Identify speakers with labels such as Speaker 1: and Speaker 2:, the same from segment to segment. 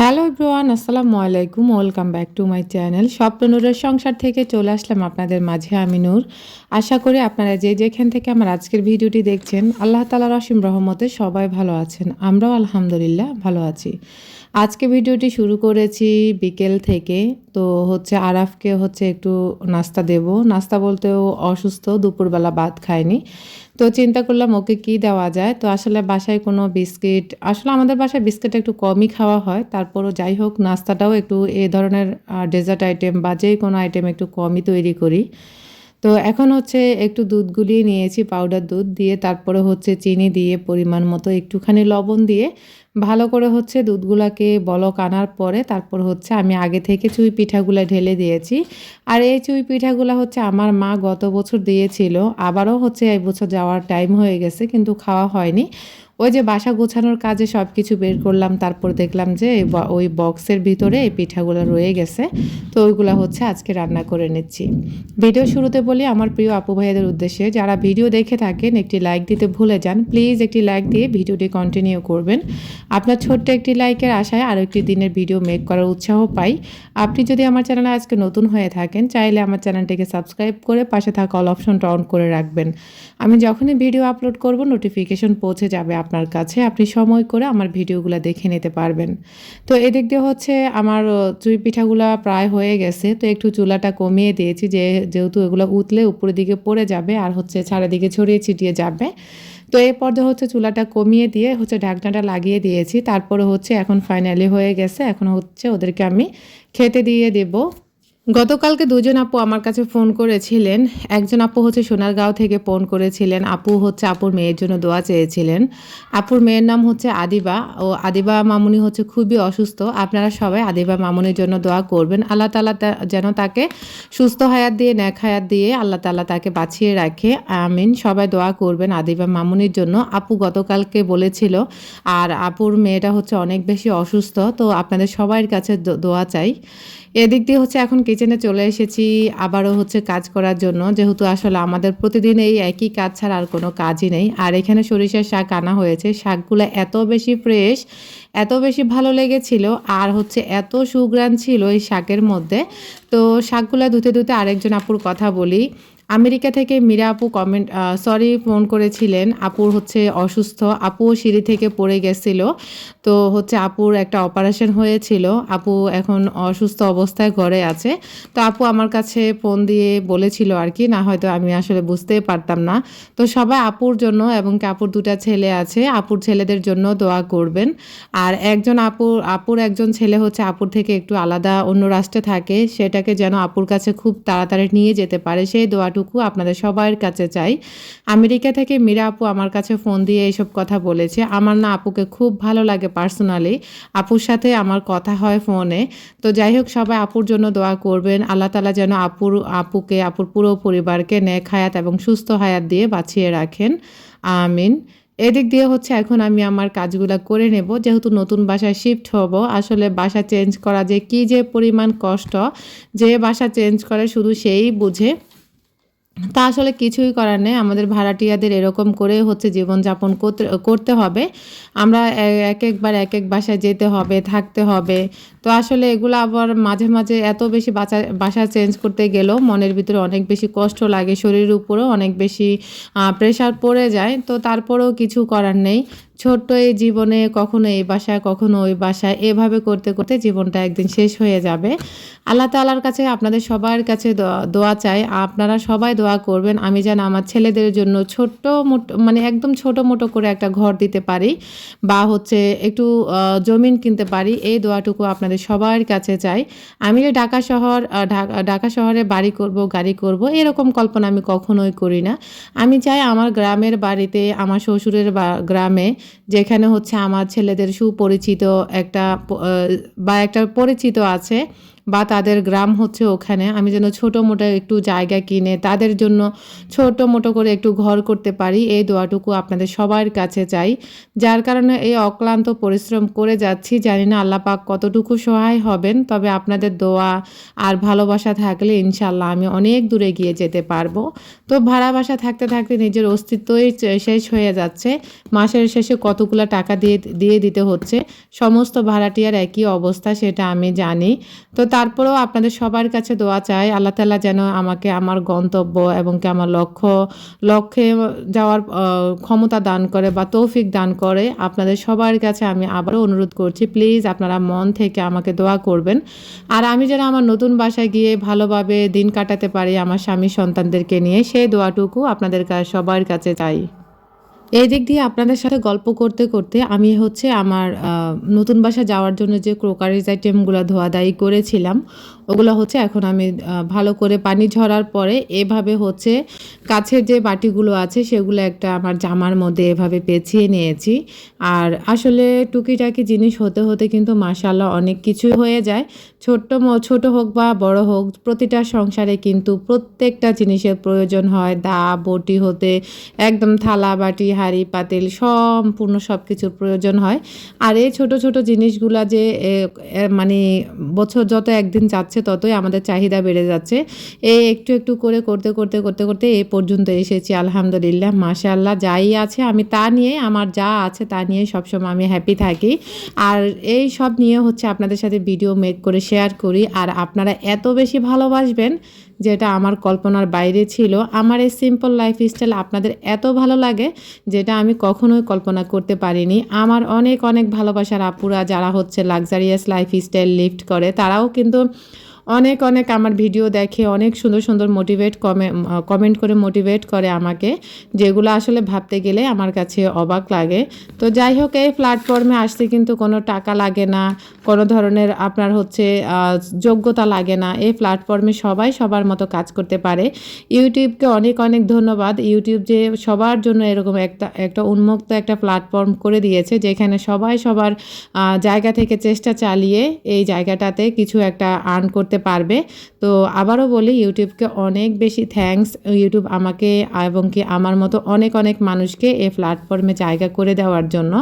Speaker 1: Hello ব্রোয়ান আসসালামু আলাইকুম। Welcome back to my channel. স্বপ্ন নূরের সংসার থেকে চলে আসলাম আপনাদের মাঝে, আমি নূর। আশা করি আপনারা যে যেখান থেকে আমার আজকের ভিডিওটি দেখছেন, আল্লাহ তালার অসীম রহমতে সবাই ভালো আছেন। আমরাও আলহামদুলিল্লাহ ভালো আছি। আজকে ভিডিওটি শুরু করেছি বিকেল থেকে, তো হচ্ছে আরাফকে হচ্ছে একটু নাস্তা দেব। নাস্তা বলতেও অসুস্থ, দুপুরবেলা ভাত খায়নি। তো চিন্তা করলাম ওকে কি দেওয়া যায়? তো আসলে বাসায় কোনো বিস্কিট, আসলে আমাদের বাসায় বিস্কিট একটু কমই খাওয়া হয়, তারপরও যাই হোক নাস্তাটাও একটু এ ধরনের ডেজার্ট আইটেম বা যে কোনো আইটেম একটু কমই তৈরি করি। তো এখন হচ্ছে একটু দুধ গুলিয়ে নিয়েছি পাউডার দুধ দিয়ে, তারপরে হচ্ছে চিনি দিয়ে পরিমাণ মতো একটুখানি লবণ দিয়ে ভালো করে হচ্ছে দুধগুলাকে বলক আনার পরে তারপর হচ্ছে আমি আগে থেকে চুই পিঠাগুলো ঢেলে দিয়েছি। আর এই চুই পিঠাগুলো হচ্ছে আমার মা গত বছর দিয়েছিল, আবারও হচ্ছে এই বছর যাওয়ার টাইম হয়ে গেছে, কিন্তু খাওয়া হয়নি। ওই যে বাসা গোছানোর কাজে সব কিছু বের করলাম, তারপর দেখলাম যে ওই বক্সের ভিতরে এই পিঠাগুলো রয়ে গেছে। তো ওইগুলো হচ্ছে আজকে রান্না করে নিচ্ছি। ভিডিও শুরুতে বলি, আমার প্রিয় আপু ভাইয়াদের উদ্দেশ্যে, যারা ভিডিও দেখে থাকেন, একটি লাইক দিতে ভুলে যান প্লিজ একটি লাইক দিয়ে ভিডিওটি কন্টিনিউ করবেন। আপনার ছোট্ট একটি লাইকের আশায় আরও একটি দিনের ভিডিও মেক করার উৎসাহ পাই। আপনি যদি আমার চ্যানেলে আজকে নতুন হয়ে থাকেন, চাইলে আমার চ্যানেলটিকে সাবস্ক্রাইব করে পাশে থাকা অল অপশনটা অন করে রাখবেন। আমি যখনই ভিডিও আপলোড করব নোটিফিকেশন পৌঁছে যাবে আপনার কাছে আপনি সময় করে আমার ভিডিওগুলো দেখে নিতে পারবেন। তো এদিক দিয়ে হচ্ছে আমার চুই পিঠাগুলো প্রায় হয়ে গেছে। তো একটু চুলাটা কমিয়ে দিয়েছি যে, যেহেতু এগুলো উতলে উপরের দিকে পড়ে যাবে আর হচ্ছে চারিদিকে ছড়িয়ে ছিটিয়ে যাবে। তো এই পর্যায়ে হচ্ছে চুলাটা কমিয়ে দিয়ে হচ্ছে ঢাকনাটা লাগিয়ে দিয়েছি। তারপরে হচ্ছে এখন ফাইনালি হয়ে গেছে। এখন হচ্ছে ওদেরকে আমি খেতে দিয়ে দেবো। গতকালকে দুজন আপু আমার কাছে ফোন করেছিলেন। একজন আপু হচ্ছে সোনারগাঁও থেকে ফোন করেছিলেন। আপু হচ্ছে আপুর মেয়ের জন্য দোয়া চেয়েছিলেন। আপুর মেয়ের নাম হচ্ছে আদিবা ও আদিবা মামুনি হচ্ছে খুবই অসুস্থ। আপনারা সবাই আদিবা মামুনির জন্য দোয়া করবেন। আল্লাহ তালা যেন তাকে সুস্থ হায়াত দিয়ে ন্যাক হায়াত দিয়ে আল্লাহ তালা তাকে বাঁচিয়ে রাখে। আমিন। সবাই দোয়া করবেন আদিবা মামুনির জন্য। আপু গতকালকে বলেছিল, আর আপুর মেয়েটা হচ্ছে অনেক বেশি অসুস্থ। তো আপনাদের সবার কাছে দোয়া চাই। এদিক দিয়ে হচ্ছে এখন কিচেনে চলে এসেছি, আবারও হচ্ছে কাজ করার জন্য। যেহেতু আসলে আমাদের প্রতিদিন এই একই কাজ ছাড়া আর কোনো কাজই নেই। আর এখানে সরিষার শাক আনা হয়েছে। শাকগুলো এত বেশি ফ্রেশ এত বেশি ভালো লেগেছিল, আর হচ্ছে এত সুগ্রাণ ছিল এই শাকের মধ্যে। তো শাকগুলো ধুতে ধুতে আরেকজন আপুর কথা বলি। আমেরিকা থেকে মীরা আপু কমেন্ট সরি ফোন করেছিলেন। আপুর হচ্ছে অসুস্থ। আপু সিঁড়ি থেকে পড়ে গেছিল। তো হচ্ছে আপুর একটা অপারেশন হয়েছিল। আপু এখন অসুস্থ অবস্থায় ঘরে আছে। তো আপু আমার কাছে ফোন দিয়ে বলেছিল আর কি, না হয়তো আমি আসলে বুঝতেই পারতাম না। তো সবাই আপুর জন্য এবং আপুর দুটা ছেলে আছে, আপুর ছেলেদের জন্য দোয়া করবেন। আর একজন আপুর আপুর একজন ছেলে হচ্ছে আপুর থেকে একটু আলাদা, অন্য রাষ্ট্রে থাকে। সেটাকে যেন আপুর কাছে খুব তাড়াতাড়ি নিয়ে যেতে পারে। সেই দোয়াটা এতটুকু আপনাদের সবার কাছে চাই। আমেরিকা থেকে মীরা আপু আমার কাছে ফোন দিয়ে এইসব কথা বলেছে। আমার না আপুকে খুব ভালো লাগে পার্সোনালি। আপুর সাথে আমার কথা হয় ফোনে। তো যাই হোক, সবাই আপুর জন্য দোয়া করবেন। আল্লাহ তালা যেন আপুর, আপুকে, আপুর পুরো পরিবারকে নেক হায়াত এবং সুস্থ হায়াত দিয়ে বাঁচিয়ে রাখেন। আমিন। এদিক দিয়ে হচ্ছে এখন আমি আমার কাজগুলো করে নেব। যেহেতু নতুন বাসায় শিফট হব, আসলে বাসা চেঞ্জ করা যে কী যে পরিমাণ কষ্ট, যে বাসা চেঞ্জ করে শুধু সেই বুঝে তা আসলে কিছুই করার নেই। আমাদের ভাড়াটিয়াদের এরকম করে হচ্ছে জীবনযাপন করতে করতে হবে। আমরা এক একবার এক এক বাসায় যেতে হবে, থাকতে হবে। তো আসলে এগুলো আবার মাঝে মাঝে এত বেশি বাসা বাসা চেঞ্জ করতে গেলেও মনের ভিতরে অনেক বেশি কষ্ট লাগে, শরীরের উপরেও অনেক বেশি প্রেশার পড়ে যায়। তো তারপরেও কিছু করার নেই। ছোট্ট এই জীবনে কখনো এই বাসায়, কখনো ওই বাসায়, এভাবে করতে করতে জীবনটা একদিন শেষ হয়ে যাবে। আল্লাহ তালার কাছে আপনাদের সবার কাছে দোয়া চাই। আপনারা সবাই দোয়া করবেন, আমি যেন আমার ছেলেদের জন্য ছোট্ট মোটো মানে একদম ছোট মোটো করে একটা ঘর দিতে পারি বা হচ্ছে একটু জমিন কিনতে পারি, এই দোয়াটুকু আপনাদের সবার কাছে চাই। আমি যে ঢাকা শহর ঢাকা শহরে বাড়ি করব, গাড়ি করব, এরকম কল্পনা আমি কখনোই করি না। আমি চাই আমার গ্রামের বাড়িতে, আমার শ্বশুরের গ্রামে যেখানে হচ্ছে আমার ছেলেদের সুপরিচিত একটা বা একটা পরিচিত আছে। বা তাদের গ্রাম হচ্ছে ওখানে। আমি যেন ছোটো মোটো একটু জায়গা কিনে তাদের জন্য ছোটো মোটো করে একটু ঘর করতে পারি, এই দোয়াটুকু আপনাদের সবার কাছে চাই। যার কারণে এই অক্লান্ত পরিশ্রম করে যাচ্ছি, জানি না আল্লাহ পাক কতটুকু সহায় হবেন, তবে আপনাদের দোয়া আর ভালোবাসা থাকলে ইনশাল্লাহ আমি অনেক দূরে গিয়ে যেতে পারব। তো ভাড়া বাসা থাকতে থাকতে নিজের অস্তিত্বই শেষ হয়ে যাচ্ছে। মাসের শেষে কতগুলো টাকা দিয়ে দিয়ে দিতে হচ্ছে, সমস্ত ভাড়াটিয়ার একই অবস্থা, সেটা আমি জানি। তো তারপরেও আপনাদের সবার কাছে দোয়া চাই, আল্লাহ তালা যেন আমাকে আমার গন্তব্য এবং কি আমার লক্ষ্য, লক্ষ্যে যাওয়ার ক্ষমতা দান করে বা তৌফিক দান করে আপনাদের সবার কাছে আমি আবারও অনুরোধ করছি। প্লিজ আপনারা মন থেকে আমাকে দোয়া করবেন। আর আমি যেন আমার নতুন বাসায় গিয়ে ভালোভাবে দিন কাটাতে পারি আমার স্বামী সন্তানদেরকে নিয়ে, সেই দোয়াটুকু আপনাদের সবার কাছে চাই। এই দিক দিয়ে আপনাদের সাথে গল্প করতে করতে আমি হচ্ছে আমার নতুন বাসা যাওয়ার জন্য যে ক্রোকারিজ আইটেমগুলো ধোয়াদাই করেছিলাম, ওগুলো হচ্ছে এখন আমি ভালো করে পানি ঝরার পরে এভাবে হচ্ছে কাছের যে বাটিগুলো আছে সেগুলো একটা আমার জামার মধ্যে এভাবে পেঁচিয়ে নিয়েছি। আর আসলে টুকিটাকি জিনিস হতে হতে কিন্তু মাসাল্লাহ অনেক কিছুই হয়ে যায়। ছোট্ট ছোট হোক বা বড় হোক, প্রতিটা সংসারে কিন্তু প্রত্যেকটা জিনিসের প্রয়োজন হয়। দা, বটি হতে, একদম থালা বাটি হাঁড়ি পাতিল সম্পূর্ণ সব কিছুর প্রয়োজন হয়। আর এই ছোট ছোট জিনিসগুলা যে এ, এ, মানে বছর যত একদিন যাচ্ছে ততই আমাদের চাহিদা বেড়ে যাচ্ছে। এই একটু একটু করে করতে করতে করতে করতে এই পর্যন্ত এসেছি আলহামদুলিল্লাহ মাশাআল্লাহ যাই আছে আমি তা নিয়ে আমার যা আছে তা নিয়ে সবসময় আমি হ্যাপি থাকি। আর এই সব নিয়ে হচ্ছে আপনাদের সাথে ভিডিও মেক করে শেয়ার করি। আর আপনারা এত বেশি ভালোবাসবেন যেটা আমার কল্পনার বাইরে ছিল। আমার এই সিম্পল লাইফ স্টাইল আপনাদের এত ভালো লাগে যেটা আমি কখনোই কল্পনা করতে পারিনি। আমার অনেক অনেক ভালোবাসার আপুরা যারা হচ্ছে লাক্সারিয়াস লাইফ স্টাইল লিফ্ট করে, তারাও কিন্তু অনেক অনেক আমার ভিডিও দেখে অনেক সুন্দর সুন্দর মোটিভেট কমে কমেন্ট করে মোটিভেট করে আমাকে, যেগুলো আসলে ভাবতে গেলে আমার কাছে অবাক লাগে। তো যাই হোক, এই প্ল্যাটফর্মে আসতে কিন্তু কোনো টাকা লাগে না, কোনো ধরনের আপনার হচ্ছে যোগ্যতা লাগে না। এই প্ল্যাটফর্মে সবাই সবার মতো কাজ করতে পারে। ইউটিউবকে অনেক অনেক ধন্যবাদ। ইউটিউব যে সবার জন্য এরকম একটা একটা উন্মুক্ত একটা প্ল্যাটফর্ম করে দিয়েছে, যেখানে সবাই সবার জায়গা থেকে চেষ্টা চালিয়ে এই জায়গাটাতে কিছু একটা আর্ন করতে পারবে। তো আবারও বলি, ইউটিউবকে অনেক বেশি থ্যাংকস ইউটিউব আমাকে এবং কি আমার মতো অনেক অনেক মানুষকে এই প্ল্যাটফর্মে জায়গা করে দেওয়ার জন্য।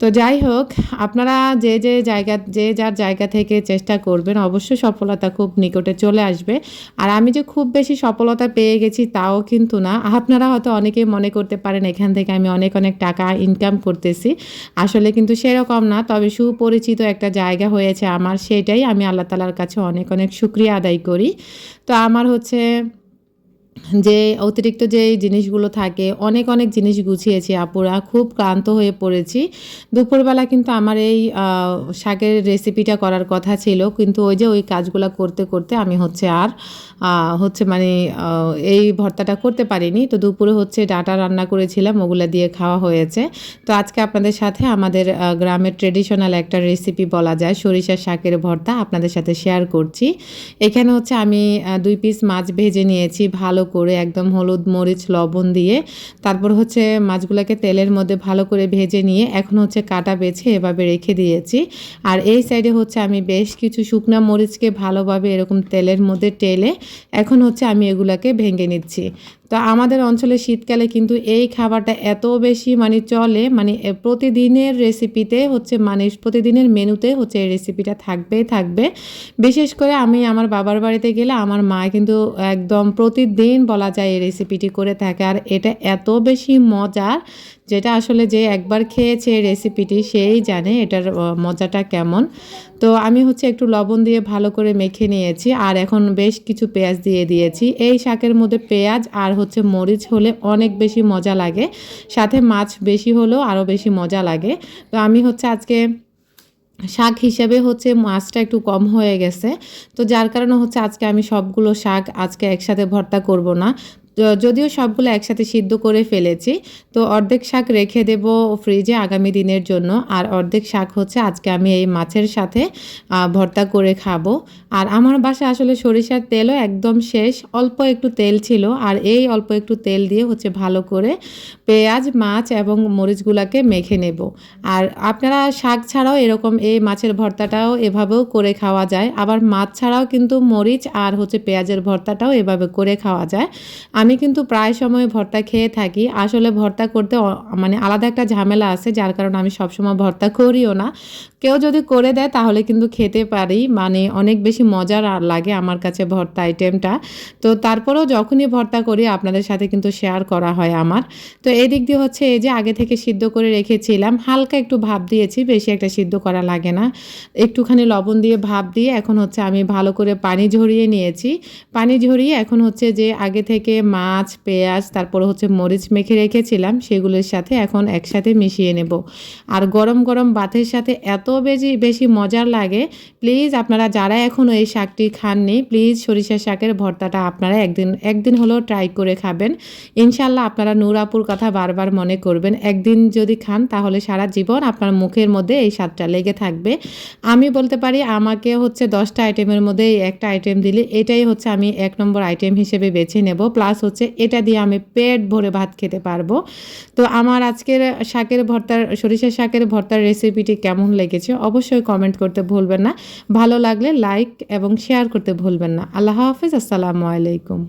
Speaker 1: তো যাই হোক, আপনারা যে যে জায়গা, যে যার জায়গা থেকে চেষ্টা করবেন, অবশ্যই সফলতা খুব নিকটে চলে আসবে। আর আমি যে খুব বেশি সফলতা পেয়ে গেছি তাও কিন্তু না। আপনারা হয়তো অনেকেই মনে করতে পারেন, এখান থেকে আমি অনেক অনেক টাকা ইনকাম করতেছি। আসলে কিন্তু সেরকম না, তবে সুপরিচিত একটা জায়গা হয়েছে আমার, সেটাই আমি আল্লাহ তালার কাছে অনেক অনেক শুক্রিয়া আদায় করি। তো আমার হচ্ছে যে অতিরিক্ত যে জিনিসগুলো থাকে, অনেক অনেক জিনিস গুছিয়েছি আপুরা। খুব ক্লান্ত হয়ে পড়েছি। দুপুরবেলা কিন্তু আমার এই শাকের রেসিপিটা করার কথা ছিল। কিন্তু ওই যে ওই কাজগুলো করতে করতে আমি হচ্ছে আর হচ্ছে মানে এই ভর্তাটা করতে পারিনি। তো দুপুরে হচ্ছে ডাটা রান্না করেছিলাম, ওগুলো দিয়ে খাওয়া হয়েছে। তো আজকে আপনাদের সাথে আমাদের গ্রামের ট্রেডিশনাল একটা রেসিপি বলা যায়, সরিষার শাকের ভর্তা, আপনাদের সাথে শেয়ার করছি। এখানে হচ্ছে আমি দুই পিস মাছ ভেজে নিয়েছি, ভালো করে একদম হলুদ মরিচ, লবণ দিয়ে তারপর হচ্ছে মাছগুলোকে তেলের মধ্যে ভালো করে ভেজে নিয়ে এখন হচ্ছে কাটা বেছে এভাবে রেখে দিয়েছি। আর এই সাইডে হচ্ছে আমি বেশ কিছু শুকনা মরিচকে ভালোভাবে এরকম তেলের মধ্যে টেলে এখন হচ্ছে আমি এগুলাকে ভেঙে নিচ্ছি। তো আমাদের অঞ্চলে শীতকালে কিন্তু এই খাবারটা এত বেশি মানে চলে মানে প্রতিদিনের রেসিপিতে হচ্ছে মানে প্রতিদিনের মেনুতে হচ্ছে এই রেসিপিটা থাকবেই থাকবে। বিশেষ করে আমি আমার বাবার বাড়িতে গেলে আমার মা কিন্তু একদম প্রতিদিন বলা যায় এই রেসিপিটি করে থাকে। আর এটা এত বেশি মজার যেটা আসলে যে একবার খেয়েছে রেসিপিটি সেই জানে এটার মজাটা কেমন। তো আমি হচ্ছে একটু লবণ দিয়ে ভালো করে মেখে নিয়েছি। আর এখন বেশ কিছু পেঁয়াজ দিয়ে দিয়েছি। এই শাকের মধ্যে পেঁয়াজ আর হচ্ছে মরিচ হলে অনেক বেশি মজা লাগে। সাথে মাছ বেশি হলেও আরও বেশি মজা লাগে। তো আমি হচ্ছে আজকে শাক হিসেবে হচ্ছে মাছটা একটু কম হয়ে গেছে। তো যার কারণে হচ্ছে আজকে আমি সবগুলো শাক আজকে একসাথে ভর্তা করব না। যদিও সবগুলো একসাথে সিদ্ধ করে ফেলেছি, তো অর্ধেক শাক রেখে দেব ফ্রিজে আগামী দিনের জন্য। আর অর্ধেক শাক হচ্ছে আজকে আমি এই মাছের সাথে ভর্তা করে খাব। আর আমার বাসায় আসলে সরিষার তেলও একদম শেষ, অল্প একটু তেল ছিল। আর এই অল্প একটু তেল দিয়ে হচ্ছে ভালো করে পেঁয়াজ, মাছ এবং মরিচগুলাকে মেখে নেব। আর আপনারা শাক ছাড়াও এরকম এই মাছের ভর্তাটাও এভাবেও করে খাওয়া যায়। আবার মাছ ছাড়াও কিন্তু মরিচ আর হচ্ছে পেঁয়াজের ভর্তাটাও এভাবে করে খাওয়া যায়। আমি কিন্তু প্রায় সময় ভর্তা খেয়ে থাকি। আসলে ভর্তা করতে মানে আলাদা একটা ঝামেলা আছে, যার কারণে আমি সবসময় ভর্তা করিও না। কেউ যদি করে দেয়, তাহলে কিন্তু খেতে পারি। মানে অনেক বেশি মজার লাগে আমার কাছে ভর্তা আইটেমটা। তো তারপরেও যখনই ভর্তা করি, আপনাদের সাথে কিন্তু শেয়ার করা হয় আমার। তো এই দিক দিয়ে হচ্ছে, এই যে আগে থেকে সিদ্ধ করে রেখেছিলাম, হালকা একটু ভাপ দিয়েছি, বেশি একটা সিদ্ধ করা লাগে না। একটুখানি লবণ দিয়ে ভাপ দিয়ে এখন হচ্ছে আমি ভালো করে পানি ঝরিয়ে নিয়েছি। পানি ঝরিয়ে এখন হচ্ছে যে আগে থেকে মাছ, পেঁয়াজ, তারপর হচ্ছে মরিচ মেখে রেখেছিলাম, সেগুলোর সাথে এখন একসাথে মিশিয়ে নেব। আর গরম গরম ভাতের সাথে এত বেশি বেশি মজার লাগে, প্লিজ আপনারা যারা এখনও এই শাকটি খাননি, প্লিজ সরিষা শাকের ভর্তাটা আপনারা একদিন একদিন হলেও ট্রাই করে খাবেন। ইনশাল্লাহ আপনারা নূরাপুর কথা বারবার মনে করবেন, একদিন যদি খান তাহলে সারা জীবন আপনার মুখের মধ্যে এই স্বাদটা লেগে থাকবে। আমি বলতে পারি আমাকে হচ্ছে দশটা আইটেমের মধ্যে একটা আইটেম দিলে এটাই হচ্ছে আমি এক নম্বর আইটেম হিসেবে বেছে নেব প্লাস হচ্ছে, এটা দিয়ে আমি পেট ভরে ভাত খেতে পারব। তো আমার আজকের শাকের ভর্তার, সরিষার শাকের ভর্তার রেসিপিটি কেমন লেগেছে অবশ্যই কমেন্ট করতে ভুলবেন না। ভালো লাগলে লাইক এবং শেয়ার করতে ভুলবেন না। আল্লাহ হাফিজ, আসসালামু আলাইকুম।